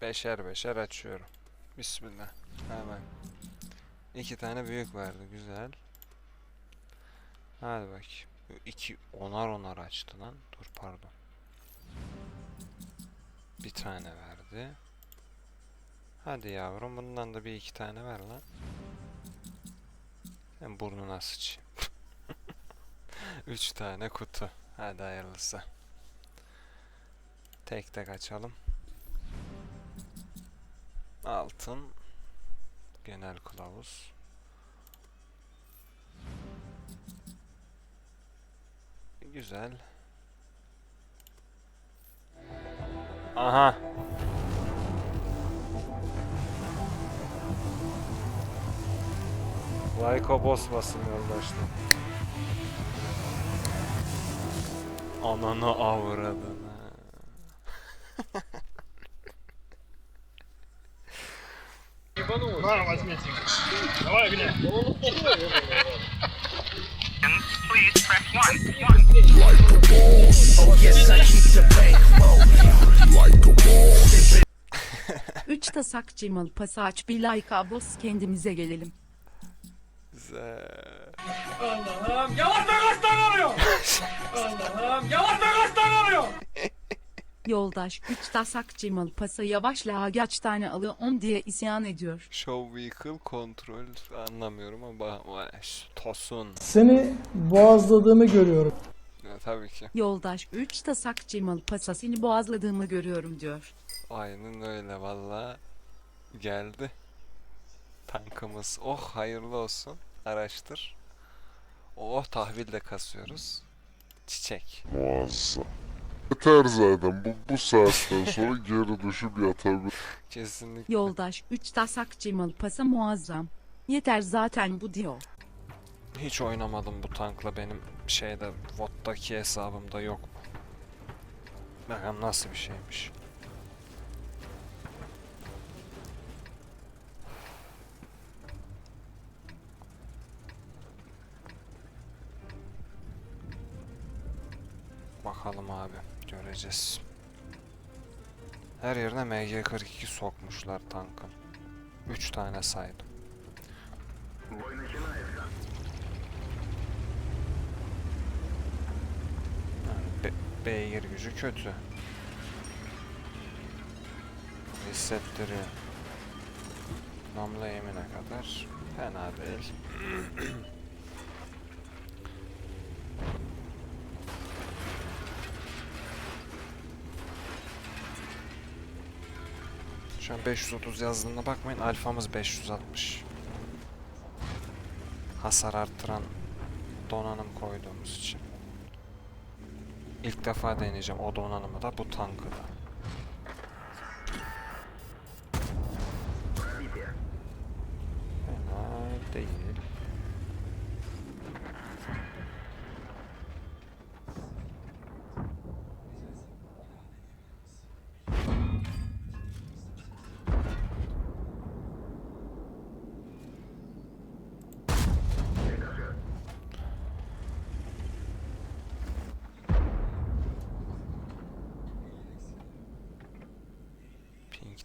Beşer beşer açıyorum. Bismillah. Hemen. İki tane büyük verdi. Güzel. Hadi bak. İki onar onar açtı lan. Dur pardon. Bir tane verdi. Hadi yavrum bundan da bir iki tane ver lan. Ben burnuna sıçayım. Üç tane kutu. Hadi hayırlısı. Tek tek açalım. Altın. Genel kılavuz. Güzel. Aha. Lyko boss basın yoldaşlar. Ananı avradını. На, возьмите. Давай, Гля. please press one. One. Üç tasak cimal pası aç bir like abos kendimize gelelim. Güzel. Allah'ım yavaş kaçtan oluyor. Allah'ım yavaş kaçtan oluyor. Yoldaş üç tasak cimal pası yavaş la kaç tane alıyor on diye isyan ediyor. Show vehicle control anlamıyorum ama tosun. Seni boğazladığımı görüyorum. Ya, tabii ki. Yoldaş üç tasak cimal pasa seni boğazladığımı görüyorum diyor. Aynen öyle valla. Geldi. Tankımız. Oh hayırlı olsun. Araştır. Oh tahvil de kasıyoruz. Çiçek. Muazzam. Yeter zaten bu, bu saatten sonra geri düşüp yatabilir. Kesinlikle. Yoldaş üç tasak cimal pasa muazzam. Yeter zaten bu diyor. Hiç oynamadım bu tankla benim şeyde VOD'daki hesabımda yok bu. Bakalım nasıl bir şeymiş. Bakalım abi göreceğiz. Her yerine MG42 sokmuşlar tankın. 3 tane saydım. Be beygir gücü kötü. Hissettiriyor. Namlu eğimine kadar fena değil. Şu an 530 yazdığına bakmayın alfamız 560. Hasar arttıran donanım koyduğumuz için. İlk defa deneyeceğim o donanımı da bu tankı da.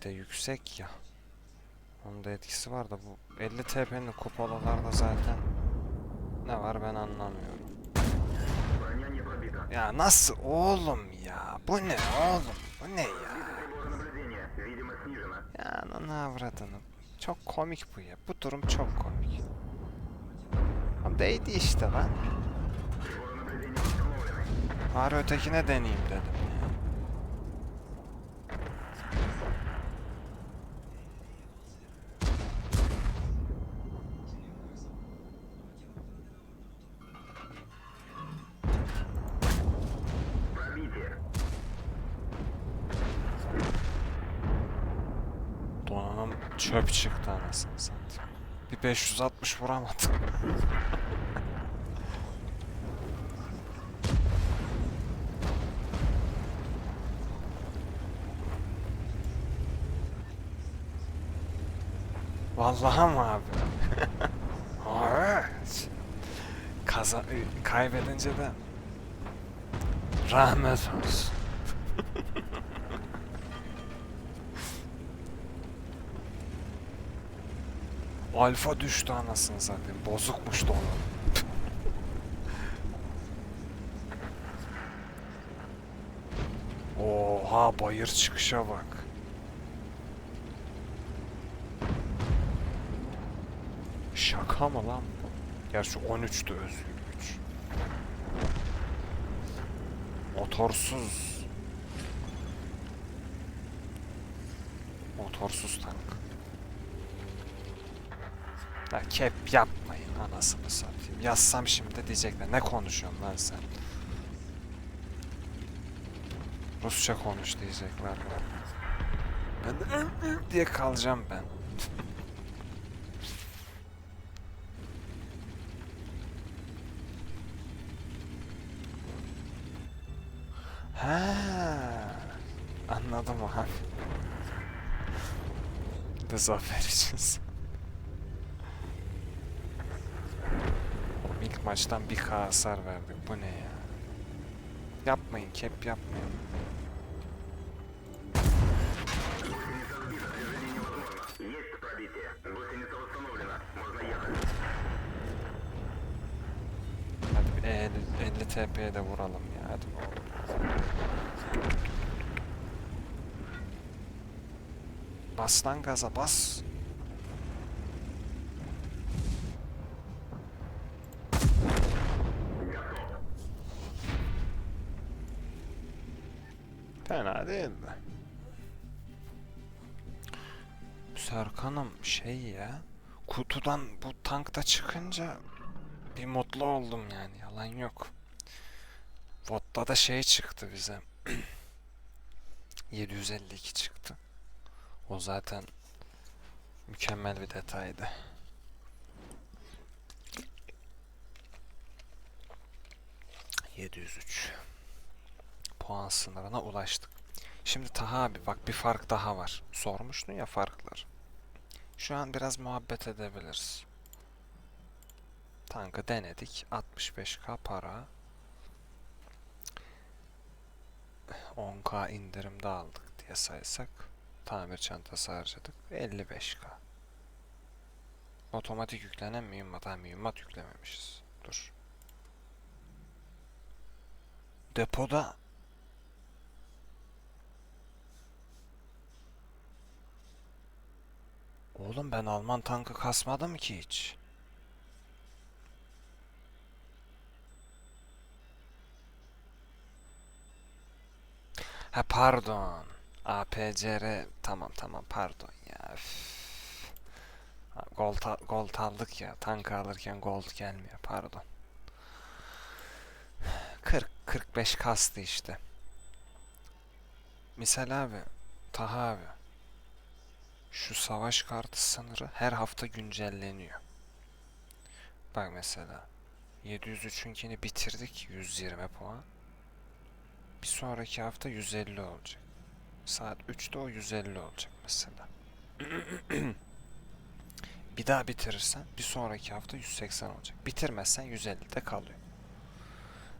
De yüksek ya. Onun da etkisi var da bu 50 TP'nin kupolalarda zaten ne var ben anlamıyorum. Ya nasıl oğlum ya? Bu ne oğlum? Bu ne ya? Ya ananı avradını. Çok komik bu ya. Bu durum çok komik. Ama değdi işte lan. Bari ötekine deneyeyim dedim. Çöp çıktı anasını satayım. Bir 560 vuramadım. Vallahi mı abi? Abi. Kaza kaybedince de rahmet olsun. Alfa düştü anasını satayım. Bozukmuş da. Oha bayır çıkışa bak. Şaka mı lan bu? Gerçi 13'tü özgür güç. Motorsuz. Motorsuz tank. Ya kep yapmayın anasını satayım. Yazsam şimdi diyecekler ne konuşuyorsun lan sen? Rusça konuş diyecekler. Ben de diye kalacağım ben. Ha, anladım abi. De zafer için. O maçtan bir K hasar verdik. Bu ne ya? Yapmayın kep yapmayın. Hadi bir 50, 50 TP'ye de vuralım ya hadi olur. Bas lan gaza bas. Fena değildi. Serkan'ım şey ya kutudan bu tankta çıkınca bir mutlu oldum yani yalan yok. Vod'da da şey çıktı bize. 752 çıktı. O zaten mükemmel bir detaydı. ...703... ...puan sınırına ulaştık. Şimdi Taha abi bak bir fark daha var. Sormuştun ya farklar. Şu an biraz muhabbet edebiliriz. Tankı denedik. 65k para. 10k indirimde aldık diye saysak. Tamir çantası harcadık. 55k. Otomatik yüklenen mühimmat. Ha mühimmat yüklememişiz. Dur. Depoda Oğlum ben Alman tankı kasmadım ki hiç. Ha pardon. APCR tamam tamam pardon ya. Gold, gold aldık ya. Tank alırken gold gelmiyor pardon. 40 45 kastı işte. Misal abi, Taha abi. Şu savaş kartı sınırı her hafta güncelleniyor. Bak mesela 703'ünkini bitirdik 120 puan. Bir sonraki hafta 150 olacak. Saat 3'te o 150 olacak mesela. bir daha bitirirsen bir sonraki hafta 180 olacak. Bitirmezsen 150'de kalıyor.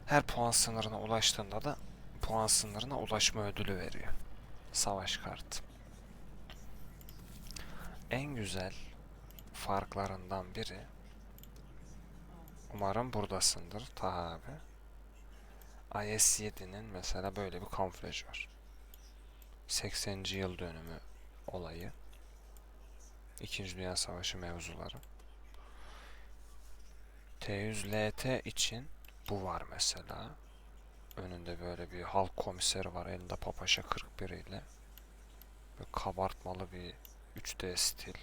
Her puan sınırına ulaştığında da puan sınırına ulaşma ödülü veriyor. Savaş kartı. En güzel farklarından biri Umarım buradasındır Taha abi. IS-7'nin mesela böyle bir kamuflaj var. 80. yıl dönümü olayı. İkinci Dünya Savaşı mevzuları. T100LT için bu var mesela. Önünde böyle bir halk komiseri var elinde papaşa 41 ile. Böyle kabartmalı bir 3D stil.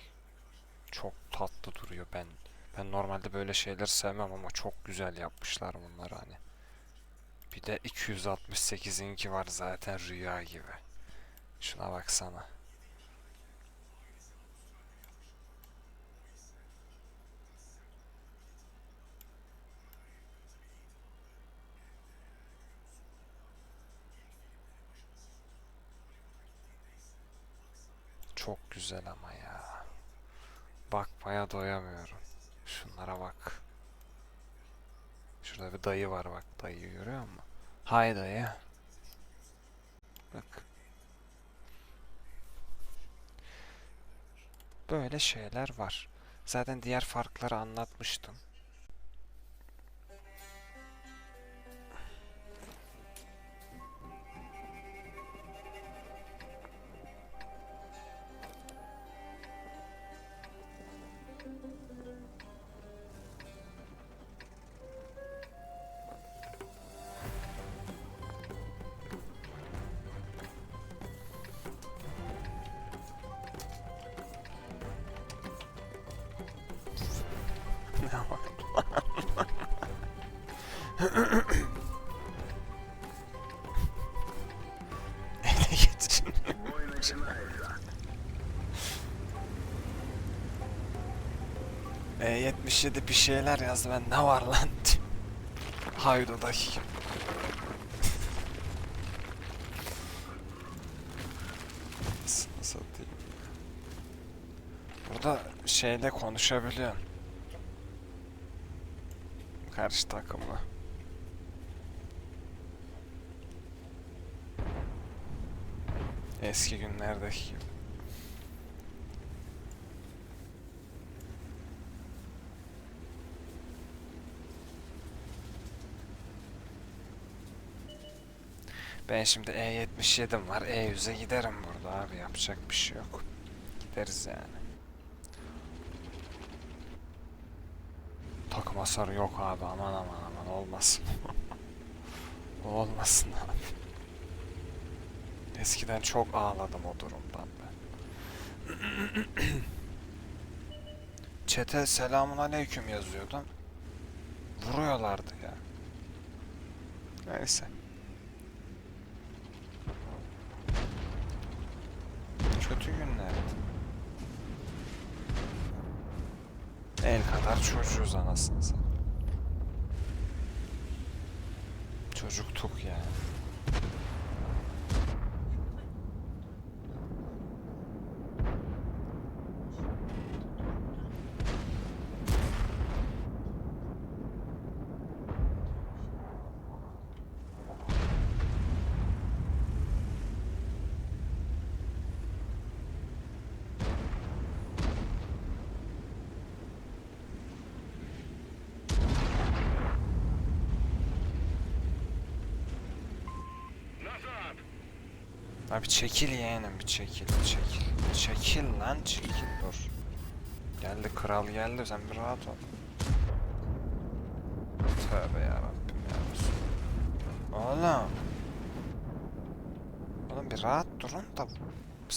Çok tatlı duruyor ben. Ben normalde böyle şeyler sevmem ama çok güzel yapmışlar bunları hani. Bir de 268'inki var zaten rüya gibi. Şuna baksana. Çok güzel ama ya. Bakmaya doyamıyorum. Şunlara bak. Şurada bir dayı var bak. Dayıyı görüyor musun? Hay dayı. Bak. Böyle şeyler var. Zaten diğer farkları anlatmıştım. Ele geçin. E77 bir şeyler yazdı ben ne var lan satayım ya. Burada şeyle konuşabiliyorsun. Karşı takımla. Eski günlerdeki gibi. Ben şimdi E77'm var. E100'e giderim burada abi. Yapacak bir şey yok. Gideriz yani. Takım hasarı yok abi. Aman aman aman olmasın. olmasın abi. Eskiden çok ağladım o durumdan ben. Çete selamun aleyküm yazıyordum. Vuruyorlardı ya. Neyse. Kötü günlerdi. El kadar çocuğuz anasını satayım. Çocuktuk yani. Abi çekil yeğenim bir çekil çekil. Çekil lan çekil dur. Geldi kral geldi sen bir rahat ol. Tövbe yarabbim ya Resul. Oğlum. Oğlum bir rahat durun da bir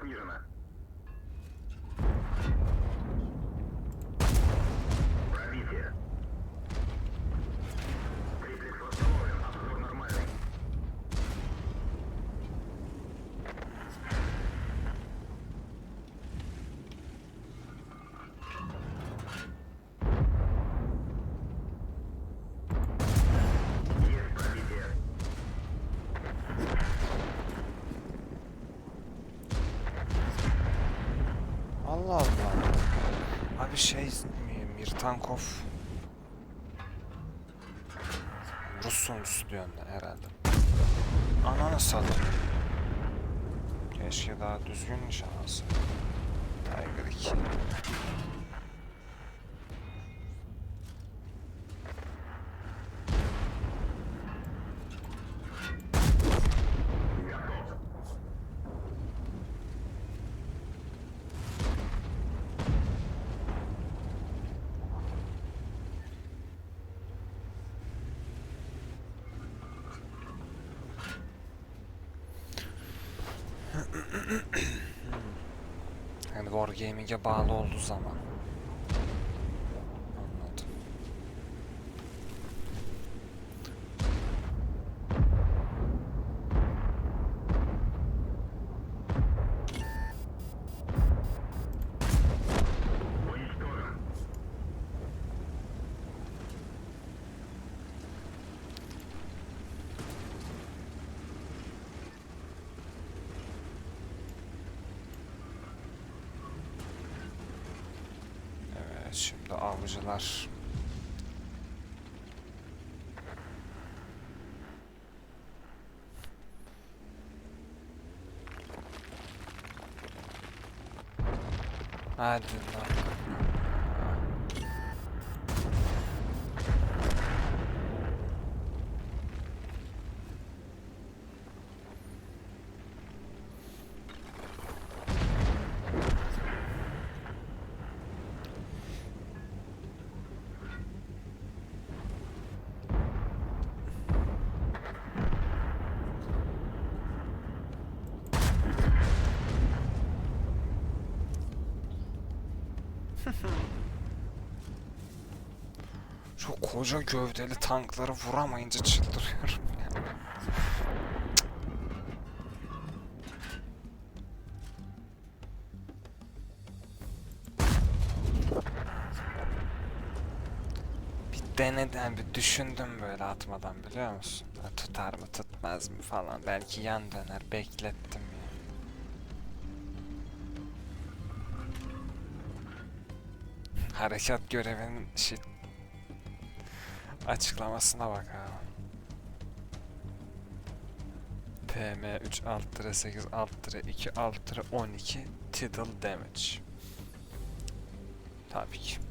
savaşalım. Allah Allah. Abi şey Mi- Mirtankov Rus diyorsun herhalde. Ananı satayım. Keşke daha düzgün nişan alsa. Tiger 2. Yani Wargaming'e bağlı olduğu zaman. Anladım. Şimdi avcılar. Hadi lan. Şu koca gövdeli tankları vuramayınca çıldırıyorum ya. Bir deneden bir düşündüm böyle atmadan biliyor musun? Ha, Tutar mı tutmaz mı falan. Belki yan döner beklettim ya. Harekat görevinin şey açıklamasına bak abi. PM 3 alt lira 8 alt lira 2 alt lira 12 Tidal damage. Tabii ki.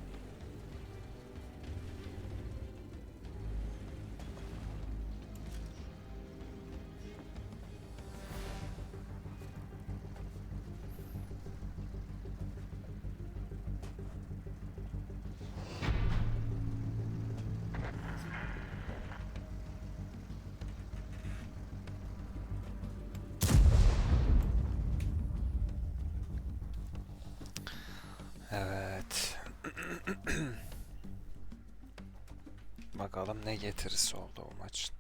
Bakalım ne getirisi oldu bu maçın.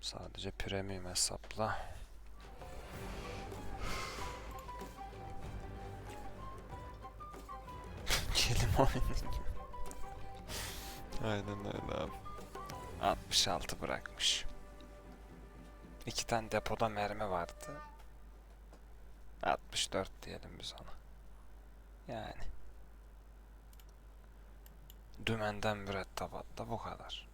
Sadece premium hesapla. Kelim oyunu. Aynen öyle abi. 66 bırakmış. İki tane depoda mermi vardı. 64 diyelim biz ona. Yani. Dümenden mürettebatta bu kadar.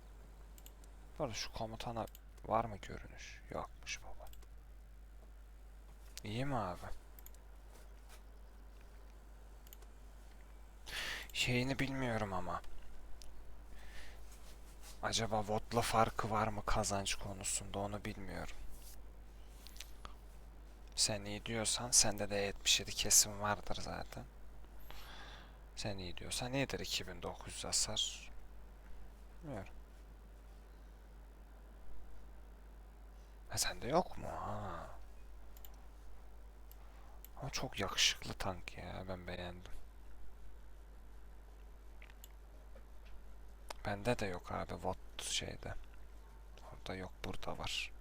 Bu şu komutana var mı görünüş? Yokmuş baba. İyi mi abi? Şeyini bilmiyorum ama. Acaba VOD'la farkı var mı kazanç konusunda onu bilmiyorum. Sen iyi diyorsan sende de 77 kesim vardır zaten. Sen iyi diyorsan iyidir 2900 hasar. Bilmiyorum. Ha sende yok mu? Ha. Ama çok yakışıklı tank ya ben beğendim. Bende de yok abi Watt şeyde. Orada yok burada var.